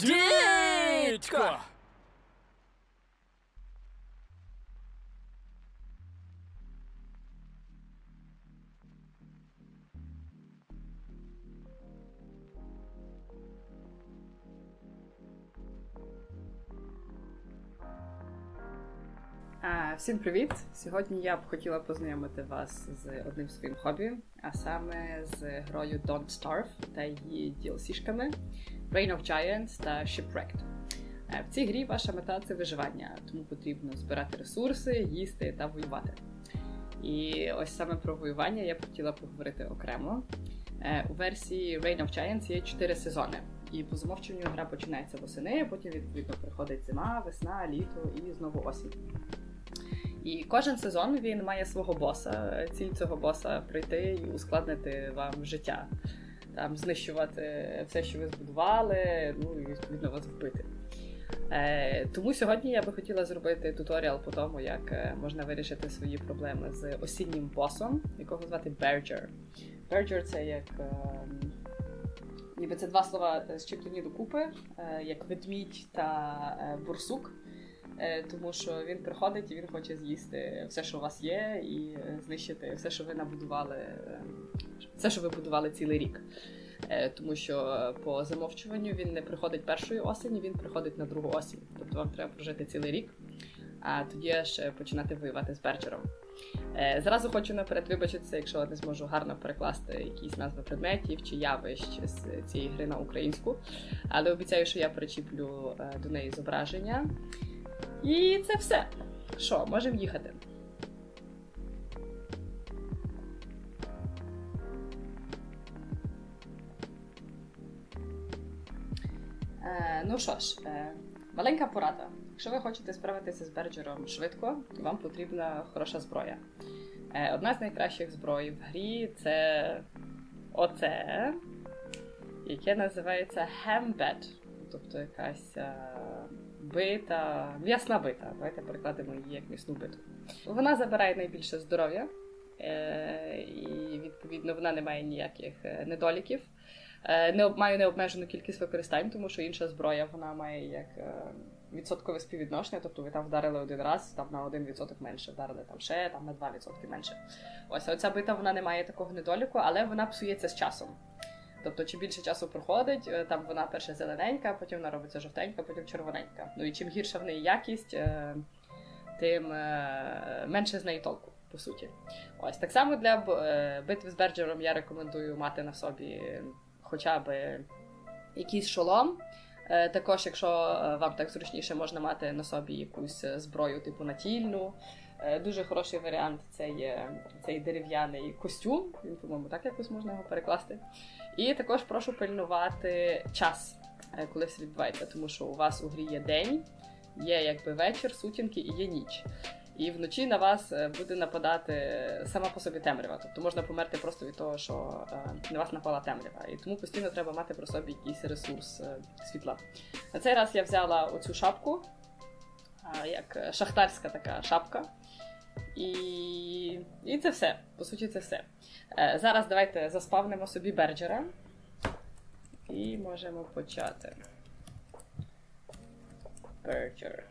Дідько! Всім привіт! Сьогодні я б хотіла познайомити вас з одним своїм хобі, а саме з грою Don't Starve та її DLC-шками Reign of Giants та Shipwrecked. Е, В цій грі ваша мета це виживання, тому потрібно збирати ресурси, їсти та воювати. І ось саме про воювання я б хотіла поговорити окремо. Е, У версії Reign of Giants є 4 сезони. І по замовчуванню гра починається восени, потім відповідно приходить зима, весна, літо і знову осінь. І кожен сезон він має свого боса. Ціль цього боса прийти і ускладнити вам життя, там знищувати все, що ви збудували, ну і відповідно вас вбити. Е, тому сьогодні я би хотіла зробити туторіал по тому, як е, можна вирішити свої проблеми з осіннім босом, якого звати Berger. Berger це як. Е, ніби це два слова зчеплені докупи, е, як ведмідь та е, бурсук. Е, тому що він приходить і він хоче з'їсти все, що у вас є, і е, знищити все, що ви набудували, е, все, що ви будували цілий рік. Е, Тому що по замовчуванню він не приходить першої осені, він приходить на другу осінь. Тобто вам треба прожити цілий рік, а тоді е, починати воювати з Берджером. Зразу хочу наперед вибачитися, якщо не зможу гарно перекласти якісь назви предметів чи явищ з цієї гри на українську. Але обіцяю, що я причіплю до неї зображення. І це все. Що, можемо їхати. Е, ну що ж, е, маленька порада. Якщо ви хочете справитися з Берджером швидко, вам потрібна хороша зброя. Е, одна з найкращих зброй в грі це оце, яке називається Hembed, тобто якась е, бита, м'ясна бита. Давайте перекладемо її як м'ясну биту. Вона забирає найбільше здоров'я, е, і відповідно вона не має ніяких е, недоліків. Не має необмежену кількість використань, тому що інша зброя вона має як відсоткове співвідношення, тобто ви там вдарили один раз, там на 1% менше, вдарили там ще там на 2% менше. Ось оця бита вона не має такого недоліку, але вона псується з часом. Тобто, чим більше часу проходить, е, там вона перше зелененька, потім вона робиться жовтенька, потім червоненька. Ну і чим гірша в неї якість, е, тим е, менше з неї толку, по суті. Ось так само для битви з Берджером я рекомендую мати на собі хоча б якийсь шолом. Також, якщо вам так зручніше, можна мати на собі якусь зброю, типу натільну. Е, Дуже хороший варіант це є цей дерев'яний костюм. Він, по-моєму, так якось можна його перекласти. І також прошу пильнувати час, е, коли все відбувається, тому що у вас у грі є день, є якби вечір, сутінки і є ніч. І вночі на вас е, буде нападати сама по собі темрява. Тобто можна померти просто від того, що е, на вас напала темрява. І тому постійно треба мати при собі якийсь ресурс е, світла. На цей раз я взяла оцю шапку, як шахтарська така шапка. І, і це все. По суті, це все. Е, Зараз давайте заспавнимо собі берджера. І можемо почати. Берджер.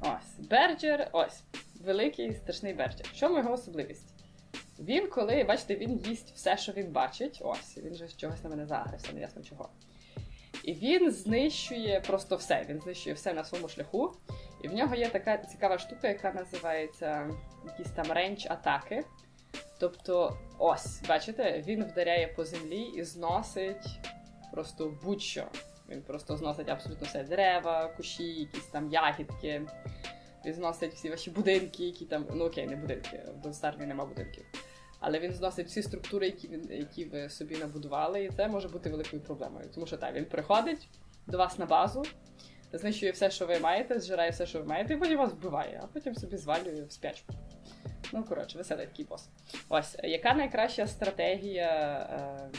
Ось. Берджер. Ось. Великий страшний берджер. В чому його особливість? Він, коли, бачите, він їсть все, що він бачить. Ось, він же чогось на мене загрився, не ясно чого. І він знищує просто все. Він знищує все на своєму шляху. І в нього є така цікава штука, яка називається якісь там рейндж атаки. Тобто, ось, бачите, він вдаряє по землі і зносить просто будь-що. Він просто зносить абсолютно все дерева, кущі, якісь там ягідки. Він зносить всі ваші будинки, які там. Ну окей, не будинки, в Донстарві нема будинків. Але він зносить всі структури, які, які ви собі набудували, і це може бути великою проблемою. Тому що так, він приходить до вас на базу, знищує все, що ви маєте, зжирає все, що ви маєте, і потім вас вбиває, а потім собі звалює в спячку. Ну, коротше, веселий такий бос. Ось, яка найкраща стратегія е,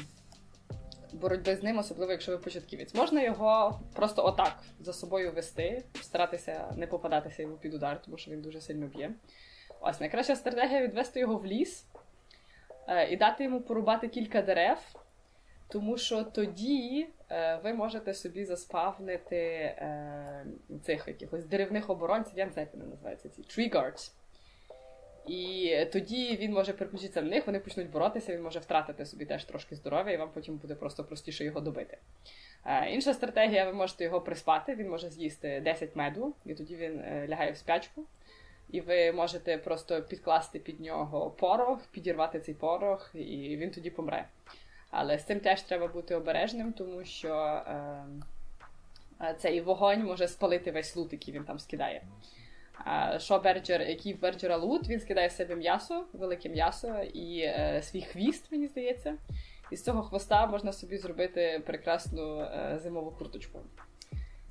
боротьби з ним, особливо якщо ви початківець? Можна його просто отак за собою вести, старатися не попадатися йому під удар, тому що він дуже сильно б'є. Ось найкраща стратегія відвести його в ліс е, і дати йому порубати кілька дерев, тому що тоді е, ви можете собі заспавнити е, цих якихось деревних оборонців, я не знаю, вони називаються, ці tree. І тоді він може переключитися в них, вони почнуть боротися, він може втратити собі теж трошки здоров'я, і вам потім буде просто простіше його добити. Е, інша стратегія, ви можете його приспати, він може з'їсти 10 меду, і тоді він е, лягає в спячку. І ви можете просто підкласти під нього порох, підірвати цей порох, і він тоді помре. Але з цим теж треба бути обережним, тому що е, е, цей вогонь може спалити весь лут, який він там скидає. А що Берджер, який в Берджера лут, він скидає в себе м'ясо, велике м'ясо і е, свій хвіст, мені здається. І з цього хвоста можна собі зробити прекрасну е, зимову курточку,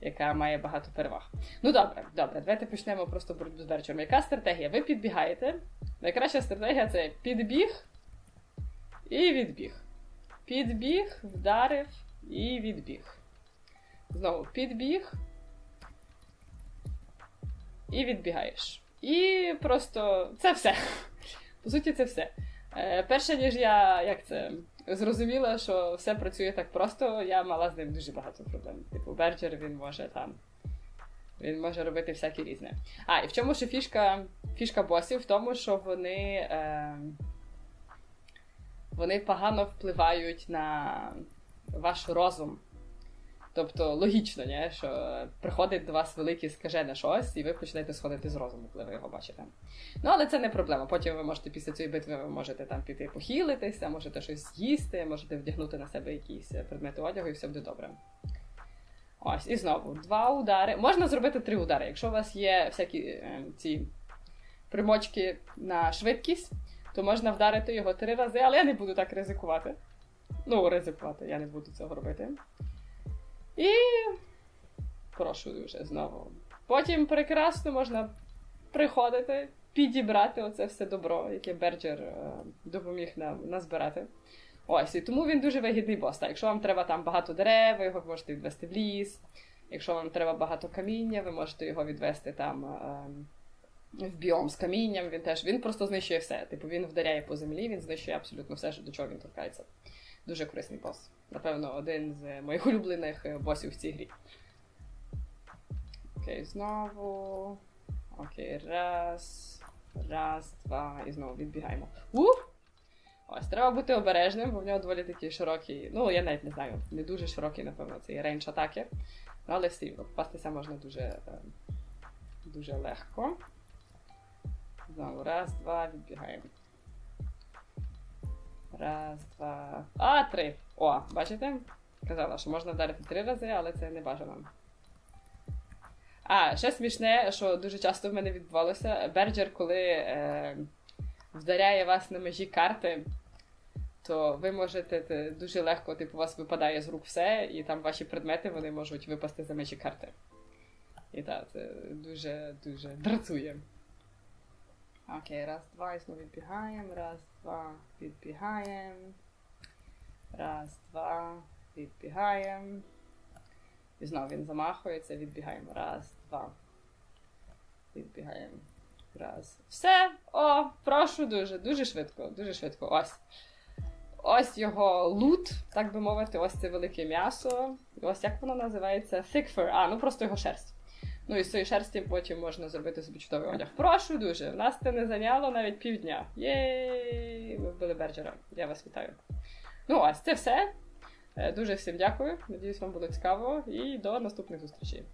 яка має багато переваг. Ну добре, добре, давайте почнемо просто боротьбу з Берджером. Яка стратегія? Ви підбігаєте. Найкраща стратегія це підбіг і відбіг. Підбіг, вдарив і відбіг. Знову підбіг. І відбігаєш. І просто це все. По суті, це все. Е, перше, ніж я як це, зрозуміла, що все працює так просто, я мала з ним дуже багато проблем. Типу, Берджер він може там. Він може робити всяке різне. А, і в чому ще фішка фішка босів? В тому, що вони. Е, вони погано впливають на ваш розум. Тобто логічно, не? що приходить до вас велике скажене щось, і ви починаєте сходити з розуму, коли ви його бачите. Ну, але це не проблема. Потім ви можете після цієї битви ви можете там піти похилитися, можете щось з'їсти, можете вдягнути на себе якісь предмети одягу, і все буде добре. Ось, і знову два удари. Можна зробити три удари. Якщо у вас є всякі е, ці примочки на швидкість, то можна вдарити його три рази, але я не буду так ризикувати. Ну, ризикувати, я не буду цього робити. І прошу дуже знову. Потім прекрасно можна приходити, підібрати оце все добро, яке Берджер е, допоміг нам назбирати. Ось, і тому він дуже вигідний бос. Так, якщо вам треба там багато дерев, його можете відвести в ліс. Якщо вам треба багато каміння, ви можете його відвести там е, в біом з камінням. Він теж він просто знищує все. Типу він вдаряє по землі, він знищує абсолютно все, до чого він торкається. Дуже корисний бос. Напевно, один з моїх улюблених е, босів в цій грі. Окей, знову. Окей, раз. Раз, два. І знову відбігаємо. Ух! Ось, треба бути обережним, бо в нього доволі такий широкий. Ну, я навіть не знаю, не дуже широкий, напевно, цей рейндж атаки. Але все попастися можна дуже, е, дуже легко. Знову, раз, два, відбігаємо. Раз, два. А, три. О, бачите? Казала, що можна вдарити три рази, але це не бажано. А, ще смішне, що дуже часто в мене відбувалося. Берджер, коли е, вдаряє вас на межі карти, то ви можете те, дуже легко, типу, у вас випадає з рук все, і там ваші предмети вони можуть випасти за межі карти. І так, це дуже-дуже дратує. Окей, раз, два, і знову відбігаємо. Раз, два, відбігаємо. Раз, два, відбігаємо. І знову він замахується, відбігаємо. Раз, два. Відбігаємо. Раз. Все! О, прошу дуже, дуже швидко, дуже швидко. Ось. Ось його лут, так би мовити, ось це велике м'ясо. Ось як воно називається? Thick fur. А, ну просто його шерсть. Ну і з цієї шерсті потім можна зробити собі чудовий одяг. Прошу дуже, в нас це не зайняло навіть півдня. Єй! Ви вбили Берджера. Я вас вітаю. Ну, ось це все. Е, Дуже всім дякую. Надіюсь, вам було цікаво і до наступних зустрічей.